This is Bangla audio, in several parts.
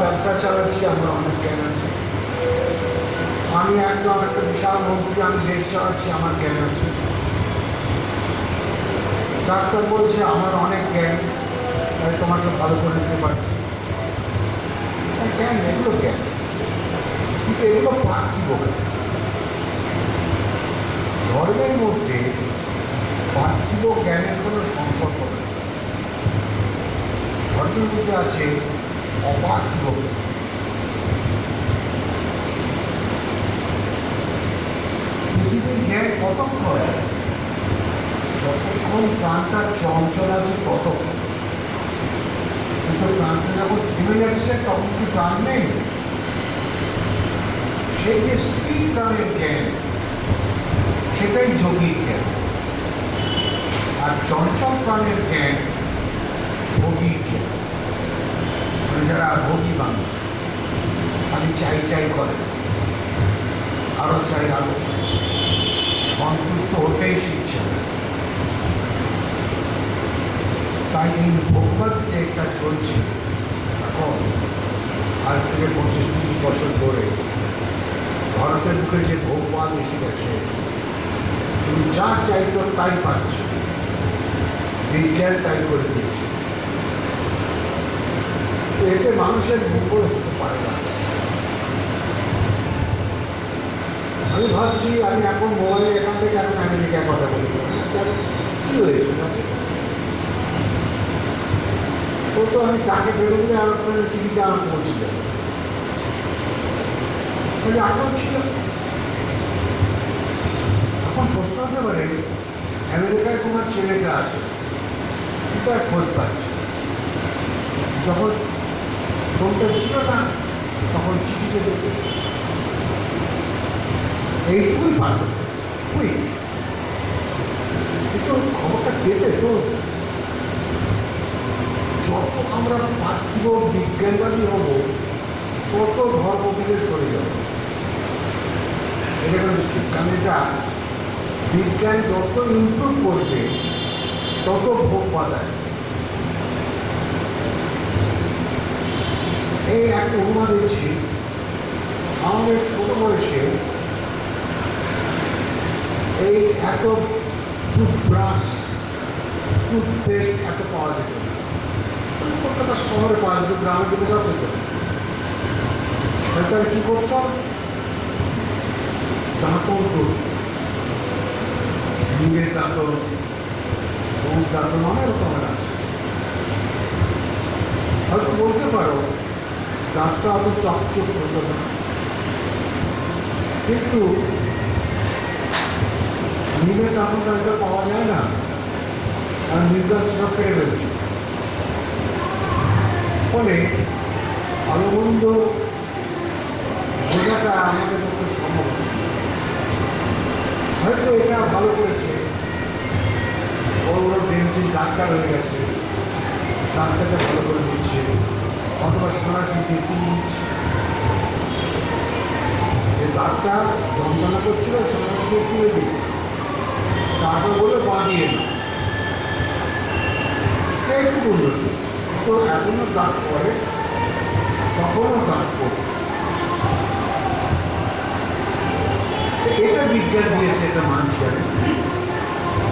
ব্যবসা চালাচ্ছি, আমার অনেক জ্ঞান আছে। আমি একদম একটা বিশাল মন্ত্রী, আমি দেশ চালাচ্ছি, আমার জ্ঞান আছে। ডাক্তার বলছে, আমার অনেক জ্ঞান, তাই তোমাকে ভালো করে দিতে পারছি। জ্ঞান, এগুলো জ্ঞান। কিন্তু এগুলো পার্থিব। ধর্মের মধ্যে পার্থিব জ্ঞানের কোনো সম্পর্ক নেই। ধর্মের মধ্যে আছে অপার্থিব জ্ঞান। কতক্ষণ? যতক্ষণ প্রাণটা চঞ্চল আছে ততক্ষণ। কিন্তু প্রাণটা যখন থেমে যাচ্ছে, তখন কি প্রাণ নেই? সেই যে স্থির প্রাণের জ্ঞান, সেটাই যোগীর জ্ঞান। আর চঞ্চল প্রাণের জ্ঞান, ভোগীর যারা ভোগী মানুষ খালি চাই চাই করে। আরও চাই আরও। সন্তুষ্ট হতেই শিখছে তাই এই ভোগবাদ যে এটা চলছে। এখন, আজ থেকে পঁচিশ তিরিশ বছর ধরে ভারতের মুখে যে ভোগবাদ এসে গেছে, তুমি যা চাইছো তাই পাচ্ছ। বিজ্ঞান তাই করে দিয়েছে। এতে মানুষের মঙ্গল হতে পারে না। আমি ভাবছি, আমি এখন মোবাইলে এখান থেকে এখন আমেরিকায় কথা বলি, কি হয়েছে? ও তো আমি তাকে দিলে আর আপনার চিঠিটা যাবে তাহলে আগেও ছিল? এখন প্রশ্ন হতে পারে, আমেরিকায় তোমার ছেলেটা আছে, তার খোঁজ পাচ্ছে। যখন ফোনটা ছিল না তখন চিঠিতে দেখে এইটুকুই পার্থক্য কুইক কিন্তু খবরটা পেতে তো যত আমরা পার্থিব বিজ্ঞানবাদী হব তত ধর্ম থেকে সরে যাব এটা কিন্তু এটা বিজ্ঞান যত ইমপ্রুভ করবে তত ভোগ পাতায় এই একটা অনুমান দিচ্ছি আমাদের ছোট বয়সে এই এত টুথব্রাশ টুথপেস্ট এত পাওয়া যেত। কলকাতা শহরে পাওয়া যেত গ্রামের দিকে সব পেত না। কী করতাম দাঁতন করত নুনের দাঁতন গরুর দাঁতন অনেক রকমের আছে হয়তো বলতে পারো দাঁতটা অত চকচক হতো না কিন্তু নিজের দাঁতনটা এটা পাওয়া যায় না। আর নির্বাচ সব কেড়ে ফেলছে ফলে মন্দ বোঝাটা আমাদের পক্ষে সম্ভব। হয়তো এটা ভালো করেছে। বড় বড় ডেন্টিস্ট ডাক্তার হয়ে গেছে। ডাক্তারটা ভালো করে দিচ্ছে অথবা যন্ত্রণা করছিল তুলে দিল তারপর বলে একটু তো এখনও দাঁত পড়ে, তখনও দাঁত পড়ে। এটা বিজ্ঞান দিয়েছে, এটা আমি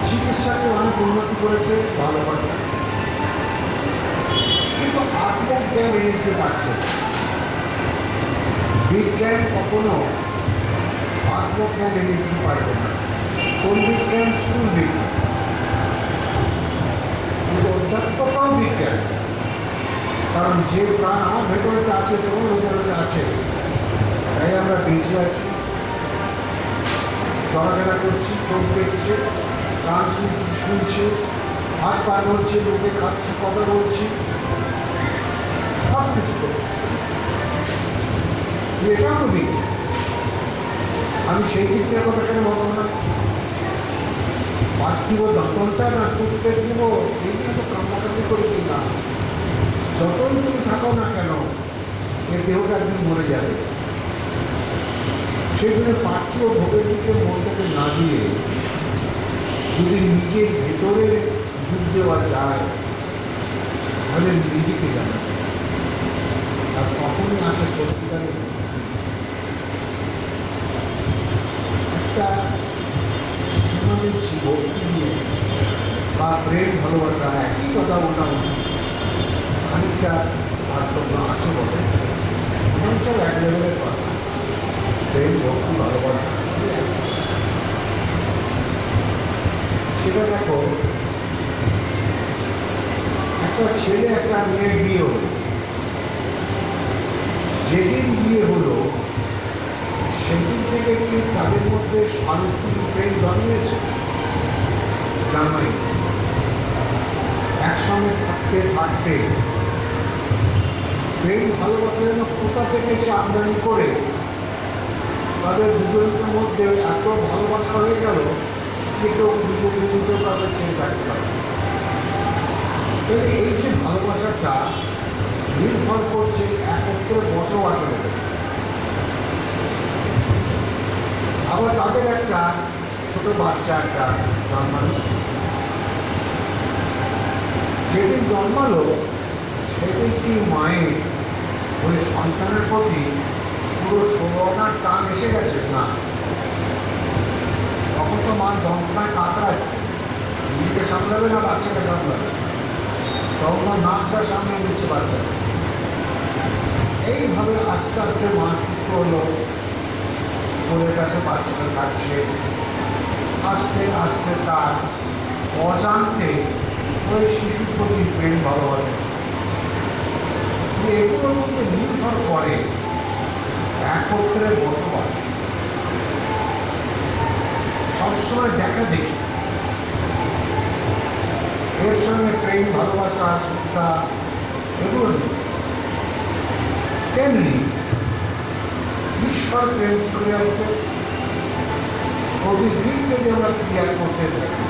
চিকিৎসাকে অনেক উন্নতি করেছে, ভালো কথা আত্মজ্ঞান এনে দিতে পারছে। বিজ্ঞান কখনো আত্মজ্ঞান এনে দিতে পারবে না কোন বিজ্ঞান স্কুল বিজ্ঞান কিন্তু অধ্যাত্মটাও বিজ্ঞান কারণ যে প্রাণ আমার ভেতরে আছে তোমার ভেতরে আছে তাই আমরা বেঁচে আছি চলাফেরা করছি চোখ দেখছে শুন- শুনছে হাত পা নড়ছে লোকে খাচ্ছে কথা বলছি আমি সেই দিকটার কথা কেন বলব না? পার্থিব যতনটা না দিব, এই তো যতই তুমি থাকো না কেন, এ দেহটা একদিন মরে যাবে। সেই জন্য পার্থিব ভোগের দিকে মনটাকে না দিয়ে যদি নিজের ভেতরে ডুব দেওয়া যায়, তাহলে নিজেকে জানা। আর তখনই আসে সত্যিকারের একটা ইমার্জেন্সি ভক্তি নিয়ে বা প্রেম, ভালোবাসা, একই কথা মোটামুটি খানিকটা পার্থক্য আছে বলে সব এক লেভেলের কথা। প্রেম, ভক্তি, ভালোবাসা। সেটা দেখো, একটা ছেলে, একটা মেয়ে বিয়ে হলো। যেদিন বিয়ে হলো, সেদিন থেকে কি তাদের মধ্যে সারস্বতী প্রেম জন্মেছে জন্মাই একসঙ্গে থাকতে থাকতে প্রেম ভালোবাসা যেন কোথা থেকে সে আমদানি করে, তাদের দুজনের মধ্যে এত ভালোবাসা হয়ে গেল যে কেউ দুজন দুজন তাদের ছেড়ে থাকতে এই যে ভালোবাসাটা নির্ভর করছে একত্রে বসবাসের আবার তাদের একটা ছোট বাচ্চা, একটা জন্মালো। যেদিন জন্মালো, সেদিন কি মায়ের ওই সন্তানের প্রতি পুরো ষোলনার টান এসে গেছে? না। তখন তো মা যন্ত্রণায় কাতরাচ্ছে। নিজেকে সামলাবে না, বাচ্চাকে সামলাবে। তখন নাচটা সামনে নিচ্ছে বাচ্চাকে। এইভাবে আস্তে আস্তে মা হলো। কোলের কাছে বাচ্চাটা থাকছে। আস্তে আস্তে তার অজান্তে ওই শিশুর প্রতি প্রেম ভালোবাসে। এগুলোর মধ্যে নির্ভর করে একত্রে বসবাস। সবসময় দেখা দেখি। এর সঙ্গে প্রেম, ভালোবাসা, শ্রদ্ধা এগুলো নেই তেমনি ঈশ্বর প্রেম করে আসবে প্রতিদিন যদি আমরা ক্রিয়া করতে থাকি,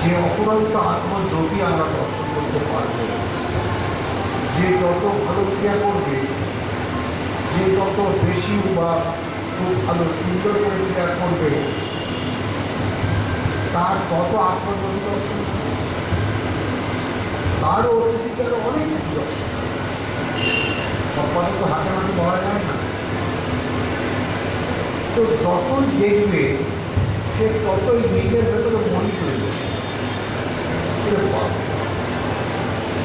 যে অপরন্ত আত্মজ্যোতি আমরা দর্শন করতে পারব, যে যত ভালো ক্রিয়া করবে, যে যত বেশি বা খুব ভালো সুন্দর করে ক্রিয়া করবে, তার তত আত্মজ্যোতি দর্শন তারও অতিথিকার অনেক কিছু দর্শন। সব তো হাতে বলা যায় না। তো যতই দেখবে, সে ততই নিজের ভেতরে মনে যাবে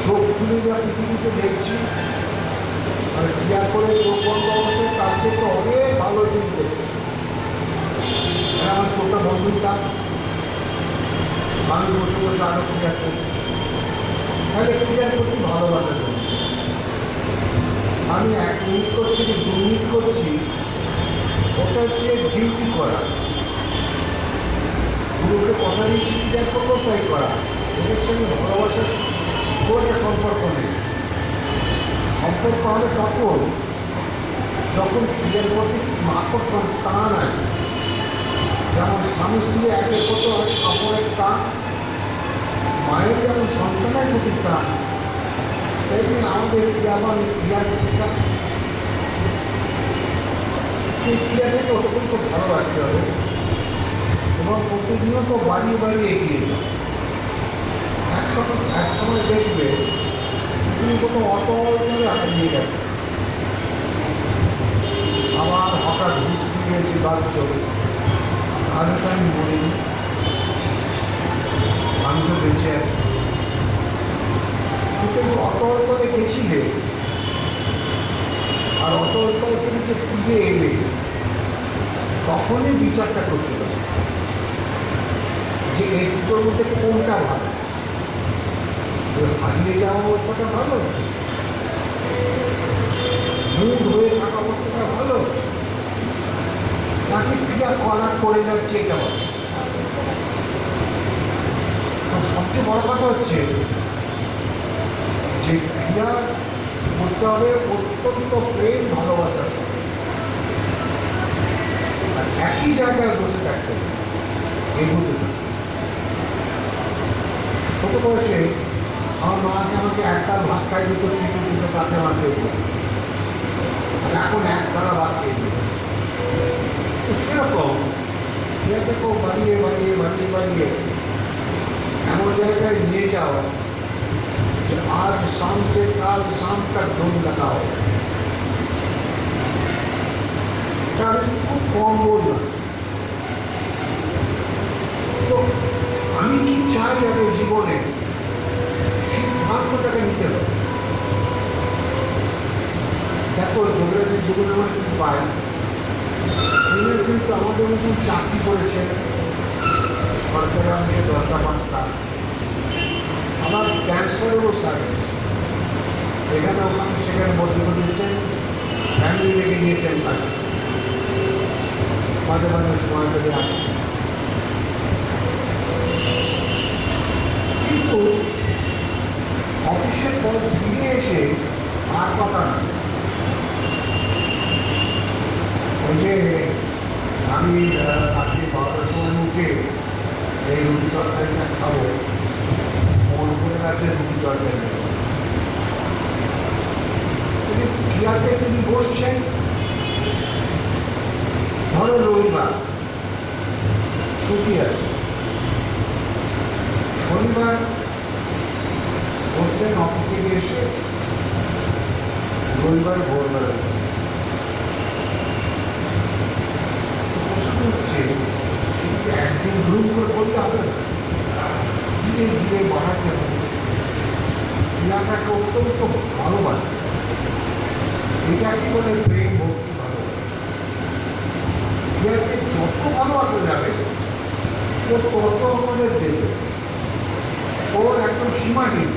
চোখ খুলে যা পৃথিবীতে দেখছি করে চোখ বন্ধ অবস্থায় তার চেয়ে তো অনেক ভালো জিনিস দেখছি। আমার চোখটা বন্ধ থাক আমি বসে বসে আরও ক্রিয়া করছি। তাহলে ক্রিয়া করছি ভালোবাসার জন্য আমি এক মিনিট করছি কি দু মিনিট করছি? ওটা হচ্ছে ডিউটি করা। গুরুকে কথা দিচ্ছি করব করা? এদের সঙ্গে ভালোবাসার কোনো সম্পর্ক নেই? সম্পর্ক হবে তখন, যখন নিজের প্রতি আকর্ষণ, টান আসে। যেমন স্বামী স্ত্রী একের প্রতি কাপড়ের টান। মায়ের যেমন সন্তানের প্রতি টান আমাদের যেমন ক্রিয়াটাকে অত্যন্ত ভালো রাখতে হবে এবং প্রতিনিয়ত বাড়িয়ে বাড়িয়ে এগিয়ে যাও এক সময় এক সময় দেখবে তুমি কোনো অটল করে হারিয়ে গেছে আবার হঠাৎ ঘুষ দিয়েছি বাচ্চ আমি তো আমি মরিনি আমি তো বেঁচে আছি কিন্তু এই যে অটল করে গেছিলে আর করে তুমি যে ফিরে এলে, তখনই বিচারটা করতে হবে। যে এই দুটোর মধ্যে কোনটা ভালো? হারিয়ে যাওয়া অবস্থাটা ভালো? মুড হয়ে থাকা অবস্থাটা ভালো? নাকি ক্রিয়া করা করে যাচ্ছে এটা সবচেয়ে বড় কথা হচ্ছে যে ক্রিয়া করতে হবে অত্যন্ত প্রেম ভালোবাসার একই জায়গায় বসে থাকতে হবে এগুলো না ছোট বয়সে আমার মাকে আমাকে একবার ভাত খাই দিত কিন্তু কিন্তু তাতে মাকে আর এখন এক তারা ভাত খেয়ে দিত সেরকম বাড়িয়ে বাড়িয়ে বাড়িয়ে বাড়িয়ে এমন জায়গায় নিয়ে যাও যে আজ शाम से কাল शाम तक ढूंढ लगाओ এটা আমি খুব কম বললাম তো আমি কি চাই আগে জীবনে সিদ্ধান্তটাকে নিতে হবে দেখো যোগরাজের জীবনে আমরা কিন্তু পাই উনি কিন্তু আমাদের মতন চাকরি করেছেন সরকারের অনেকে দশটা আবার ক্যান্সারেরও সার্ভিস এখানে ওখানে সেখানে ভর্তি করে দিয়েছেন ফ্যামিলি রেখে নিয়েছেন কাজে মাঝে মাঝে সময় পেলে আসেন কিন্তু অফিসের পর ফিরে এসে আর কথা না। ওই যে আমি রাত্রি বারোটার সময় উঠে এই রুটি তরকারিটা খাব। তিনি বসছেন ধরো রবিবার ছুটি আছে শনিবার অফিস থেকে এসে রবিবার ভোরবেলা একদিন গ্রুপ করে করলে হবে ধীরে ধীরে বাড়াতে হবে ক্রিয়াটাকে অত্যন্ত ভালোবাসে। এটাকে বলে প্রেম, ভক্তি, ভালোবাসা? যত ভালোবাসা যাবে, ও তত আমাদের দেবে। ওর একদম সীমা নেই।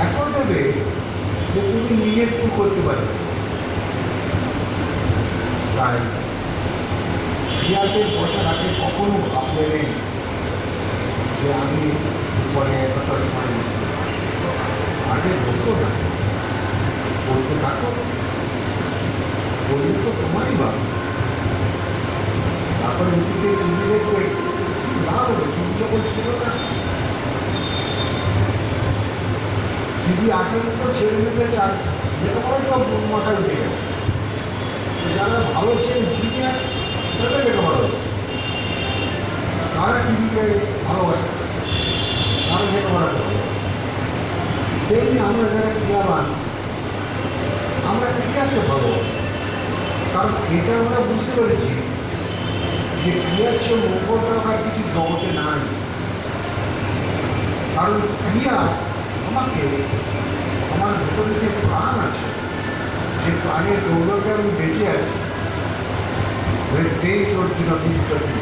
এত দেবে যে তুমি নিজে একটু করতে পারবে। তাই ক্রিয়াতে বসে থাকে কখনো ভাবলে নেই যে আমি পরে এতটা সময়। আগে বসো না। বলতে থাকো। বললে তো তোমারই ভালো তারপরে উঠিতে তুমি দেখবে কি লাভ তুমি যখন ছিল না। যদি আসলে তো ছেড়ে নিতে চান। লেখাপড়াই তো মাথায় উঠে গেছে। যারা ভালো ছেলে জিনিয়ার তাদের লেখাপড়া হচ্ছে। তারা টিভিকে ভালোবাসে? তারা লেখাপড়া করে তেমনি আমরা যারা ক্রিয়াবান আমরা ক্রিয়াকে ভালোবাসি কারণ এটা আমরা বুঝতে পেরেছি যে ক্রিয়ার চেয়ে মঙ্গল দরকার কিছু জগতে নাই কারণ ক্রিয়া আমাকে, আমার ভেতরে যে প্রাণ আছে, যে প্রাণের দৌলতে আমি বেঁচে আছি তেইশ অর্জুন তিনচটি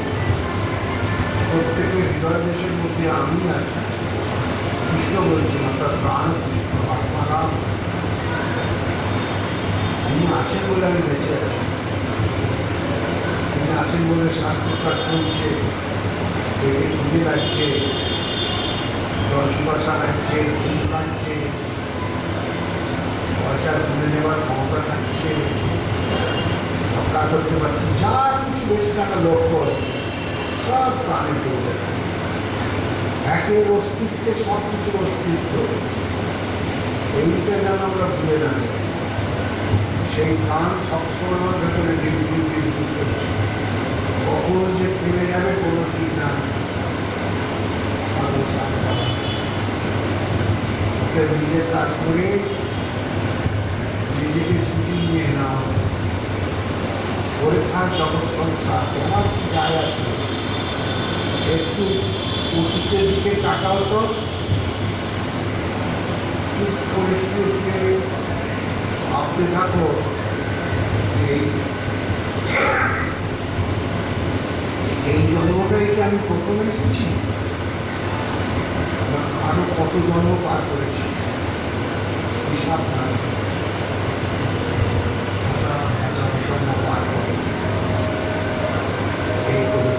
প্রত্যেকের হৃদয় দেশের মধ্যে আমি আছি। কৃষ্ণ বলছেন, অর্থাৎ প্রাণ কৃষ্ণ আত্মারাম তিনি আছেন বলে আমি বেঁচে আছি। তিনি আছেন বলে শ্বাস প্রশ্বাস চলছে খুঁজে যাচ্ছে, জল পিপাসা লাগছে ঘুম লাগছে পয়সা তুলে নেওয়ার ক্ষমতা থাকছে সরকার করতে পারছে, যা কিছু বেশি টাকা লক্ষ্য, সব প্রাণের দৌড়ে একের অস্তিত্বে সব কিছুর অস্তিত্ব। এইটা যেন আমরা ভুলে না। সেই গান সবসময় ভেতরে ডিউটি ডিউটি করছে কখন যে ফিরে যাবে, কোনো ঠিক না। নিজের কাজ করে নিজেকে ছুটি নিয়ে নাও। পরীক্ষার যখন সংসার, তোমার কি যায় আছে? একটু অতীতের দিকে তাকাও তো। চুপ করে ভাবতে থাকো। এই এই জন্মটাই কি আমি প্রথমে এসেছি, না, আরও কত জন্ম পার করেছি? হিসাব নাই হাজার হাজার জন্ম পার করে এই করে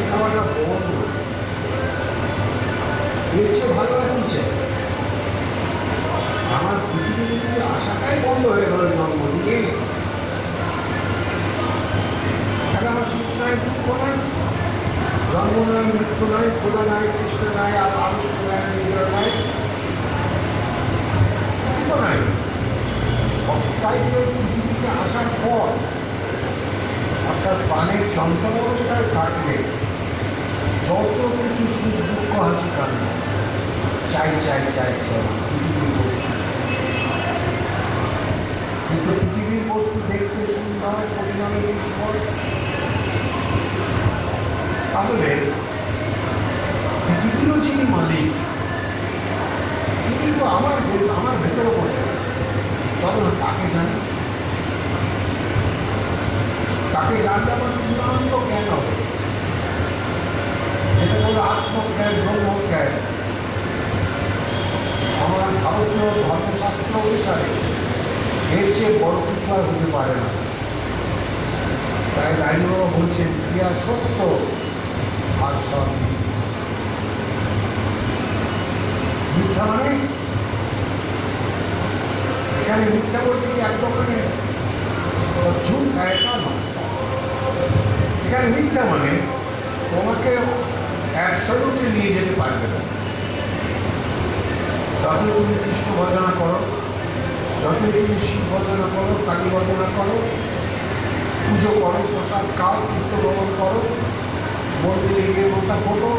দেওয়াটা বন্ধ এর চেয়ে ভালো আর কি চাই? আমার পৃথিবীতে আশাটাই বন্ধ হয়ে গেল জন্ম নিয়ে আমার সুখ নাই, দুঃখ নাই, জন্ম নাই, মৃত্যু নাই খোলা নাই কৃষ্ণ নাই, আর নাই নাই। সবটাই যে পৃথিবীতে আসার পর অর্থাৎ প্রাণের চঞ্চল অবস্থায় থাকলে যত কিছু সুখ, দুঃখ, হাসি, কান্না চাই চাই চাই চাই। কিন্তু পৃথিবীর বস্তু দেখতে সুন্দর পরিণামে ঈশ্বর তাহলে পৃথিবীরও যিনি মালিক, তিনি তো আমার আমার ভেতরে বসে আছে। চলো তাকে জানি। তাকে জানলে আমার চূড়ান্ত জ্ঞান হবে। যেটা হলো আত্মজ্ঞান, ব্রহ্মজ্ঞান। আমার ভারতীয় ধর্মশাস্ত্র অনুসারে এর চেয়ে বড় কিছু আর হতে পারে না। তাই লাইনবাবা বলছেন ক্রিয়া সত্য আর সব মিথ্যা। মানে? এখানে মিথ্যা বলতে কি একদম মানে তা নয়। এখানে মিথ্যা মানে তোমাকে অ্যাবসলুটলি নিয়ে যেতে পারবে না। যতই তুমি কৃষ্ণ ভজনা করো? যতই তুমি শিব ভজনা করো? কালী ভজনা করো? পুজো করো, প্রসাদ খাও তীর্থ ভ্রমণ করো মন্দিরে গিয়ে মোটা ফোটো।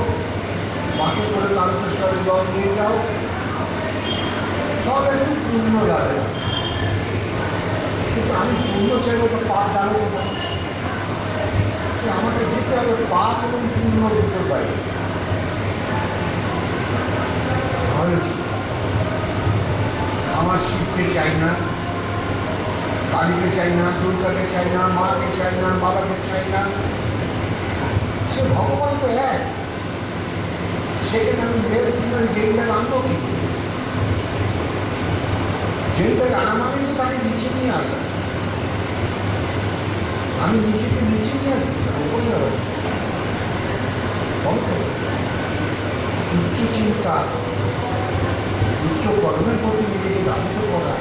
মাকে করে তারকেশ্বরে জল নিয়ে যাও। সব একটু পূর্ণ লাগে। কিন্তু আমি পূর্ণ চাইব তো পাপ জানব না। আমাকে দিতে হবে পাপ এবং পূর্ণ দুটো পাই। আমার শিবকে চাই না কালীকে চাই না, দুর্গাকে চাই না, মাকে চাই না, বাবাকে চাই না। সে ভগবান তো এক। সেখানে আমি জেলটাকে আনব কি তো তাকে নিচে নিয়ে আসা। আমি নিজেকে নিচে নিয়ে আসব উপরে উচ্চ চিন্তা। উচ্চ কর্মের প্রতি নিজেকে ধাবিত করা।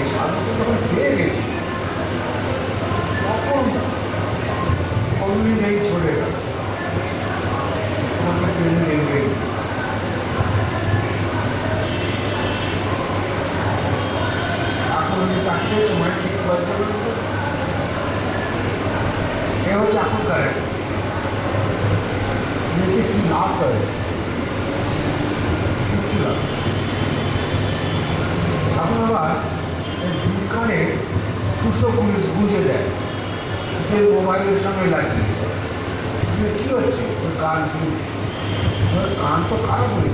এই সাধনটা যখন পেয়ে গেছি, তখন অমনি নেই চলে গেল। এখন তাকে সময় ঠিক করতে এ হচ্ছে এখন কারেন্ট এতে কি লাভ করে কিচ্ছু লাভ নেই। এখন আবার এই দুখানে সুসো পুলিশ বুঝে দেয় যে মোবাইলের সঙ্গে লাগিয়ে কী হচ্ছে? ওই গান শুনছি। ওর কান তো খারাপ হয়ে।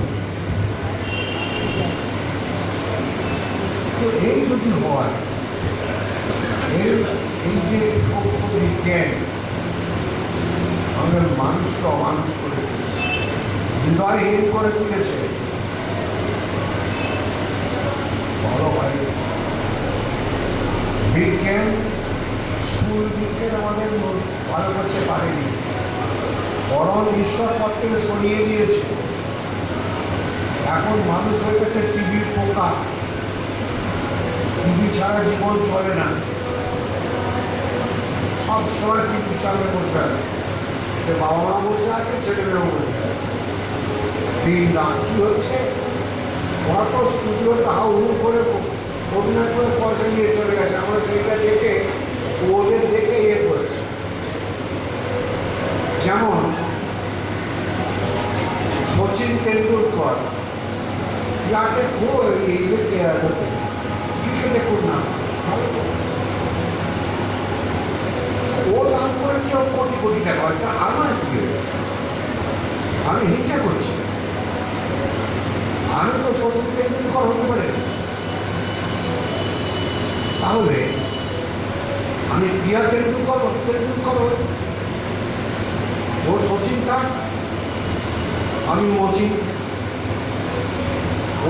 তো এই যদি হয়, এই এই যে সভ্য বিজ্ঞান আমাদের মানুষকে অমানুষ করে হৃদয় হীন করে তুলেছে। বড় ভাই বিজ্ঞান স্কুল বিজ্ঞান আমাদের ভালো করতে পারেনি। বরং ঈশ্বর থেকে সরিয়ে দিয়েছে। এখন মানুষ হয়ে গেছে টিভির পোকা। টিভি ছাড়া জীবন চলে না। সব সময় টিভির সামনে বসে আছে। সে বাবা মা বসে আছে, ছেলেমেয়েও বসে আছে। দিন রাত কি হচ্ছে? ওরা তো স্টুডিওতে হাউ হু করে অভিনয় করে পয়সা নিয়ে চলে গেছে। আমরা সেইটা দেখে ওদের দেখে ইয়ে করেছে। যেমন, সচিন তেন্ডুলকর ইয়াকে খুব ইয়ে ক্রিকেটে খুব নাম ও দান করেছে ও কোটি কোটি টাকা হয়তো আমার কি আমি হিংসা করছি। আমি তো সচিন তেন্ডুলকর হতে পারি তাহলে আমি প্রিয়া তেন্ডুলকর তেন্ডুলকর হই ও সচিন থাক আমি মচিন।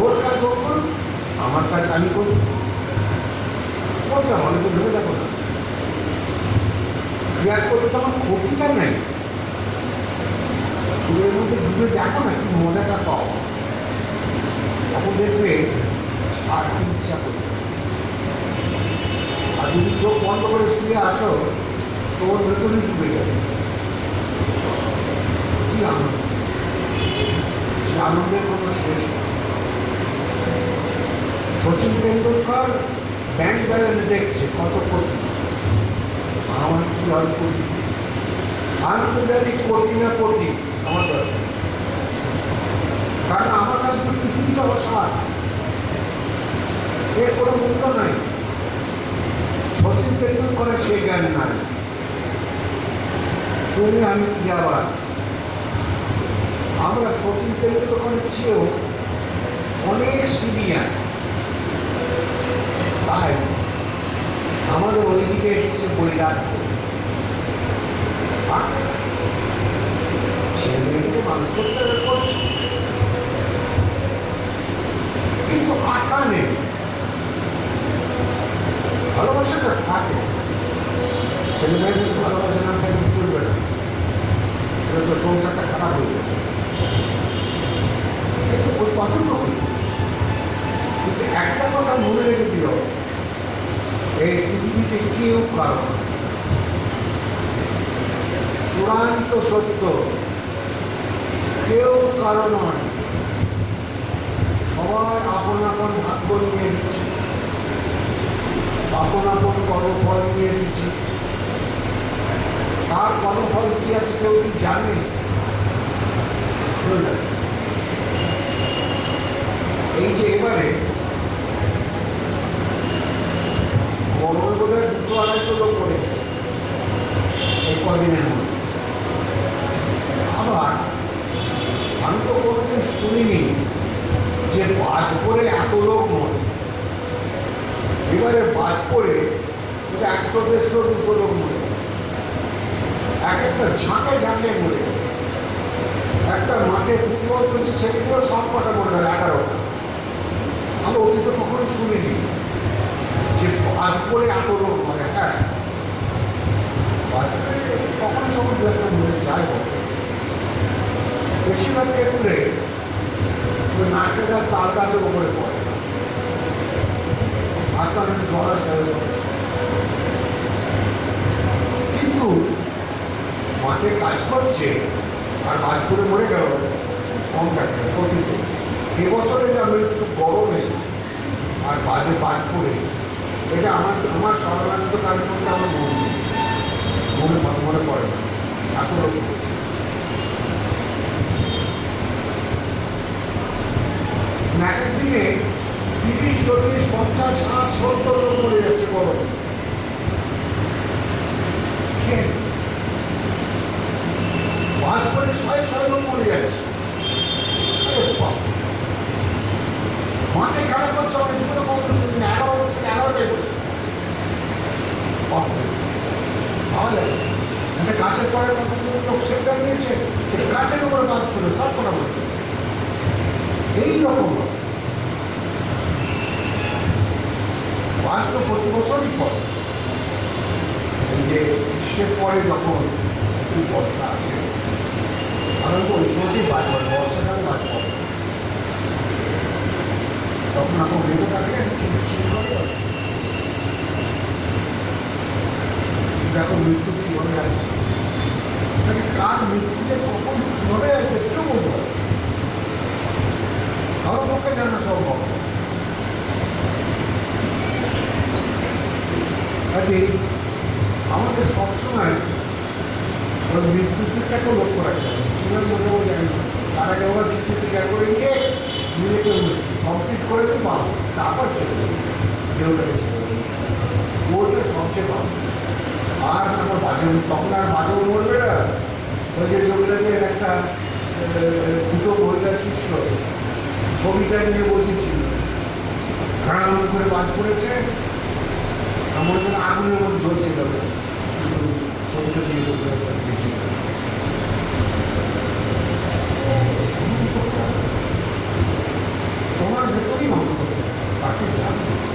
ওর কাজ ও করুন, আমার কাজ আমি করি কোনটা মানে তো ভেবে দেখো না। ক্রিয়া করলে তো আমার ক্ষতিটা নেই। এর মধ্যে দুটো দেখো না, কি মজাটা পাও। তখন দেখবে ছাড়তে ইচ্ছা করবে আর যদি চোখ বন্ধ করে শুয়ে আছো, তোমার ভেতরে ডুবে যাবে। কি আনন্দ? সে আনন্দের কোনো শেষ। শচীন তেন্ডুলকর ব্যাংক ব্যালেন্স দেখছে কত কোটি। আমার কি হয় কোটি? আন্তর্জাতিক কোটি না কোটি, আমার দরকার। কারণ আমার কাছে তো পৃথিবীটা অসার। এর কোনো মূল্য নাই। সে জ্ঞান নাই। তুমি আমি কি আবার? আমরা চেয়েও অনেক তাই আমাদের ওইদিকে এসেছে বৈরাগ্য। আহ, ছেলে মেয়েকে মানুষ করতে করছে কিন্তু আশা নেই ভালোবাসাটা থাকে ছেলে মেয়েকে ভালোবাসা না থাকলে চলবে না এটা তো সংসারটা খারাপ হয়ে যাবে ওই কতটুকু কিন্তু একটা কথা মনে রেখে দিও এই পৃথিবীতে কেউ কারণ চূড়ান্ত সত্য কেউ কারও নয় সবাই আপন আপন ভাগ্য নিয়ে এসেছে। আপন কর্মফল নিয়ে এসেছে? তার কর্মফল কি আছে কেউ কি জানে? এই যে এবারে বোধ দুশো আড়াইশো লোক গেছে এই কদিনের মধ্যে। আবার আমি তো কোনোদিন শুনিনি যে বাজ পড়ে এত লোক এবারে বাজ কিন্তু একশো, দেড়শো, দুশো লোক মরে। এক একটা ঝাঁকে ঝাঁকে মরে। একটা মাঠে ফুটবল চলছে সেগুলো সব কটা মরে গেল এগারোটা আমি অতীত কখনো শুনিনি যে বাজ পড়ে এত লোক মরে। হ্যাঁ। বাজ পড়ে কখনো সময় একটা মরে যায়। বেশিরভাগ ক্ষেত্রে নারকেল গাছ, তাল গাছের উপরে পড়ে। কিন্তু মাঠে কাজ করছে আর কাজ করে মরে গেল কম থাকে প্রকৃত এবছরে যা মৃত্যু গরমে আর বাজে বাজ পড়ে এটা আমার আমার সর্বানন্দ কার্যক্রমটা আমার মনে। মনে মনে পড়ে না এখনও এক দিনে চল্লিশ, পঞ্চাশ, ষাট, সত্তর লোক মরে যাচ্ছে গরমে মরে যাচ্ছে। গাছের নিয়েছে উপরে কাজ সব করা বলতে এই রকম তো প্রতি বছরই পড়ে। যে গ্রীষ্মের পরে যখন একটু বর্ষা আসে সাধারণত ওই সময়তেই বাজ পড়ে, বর্ষাকালে বাজ পড়ে। তখন এখন ভেবে থাকে দেখো মৃত্যু কীভাবে আসছে মানে কার মৃত্যু যে কখন কীভাবে আসবে কেউ বলতে পারে। কারোর পক্ষে জানা সম্ভব কাজে আমাদের সবসময় মৃত্যুর দিকটাকে লক্ষ্য রাখতে হবে। কীভাবে মনে হয় জানি তার আগে ওরা ছুটি থেকে করে নিয়ে নিজেকে কমপ্লিট করে তো পাবো তারপর চলে যাবে। দেহটাকে ওটা সবচেয়ে ভালো। আর আমার বাজে তখন আর বাজেও বলবে না। ওই যে যোগরাজের একটা দুটো মহিলা শিষ্য, ছবিটা নিয়ে বসেছিল। খাড়াম করে বাজ 나머지는 아무런 더 생각을 성격이라고 생각합니다. 동아리 몇번이 많거든요. 맞겠지 않나요?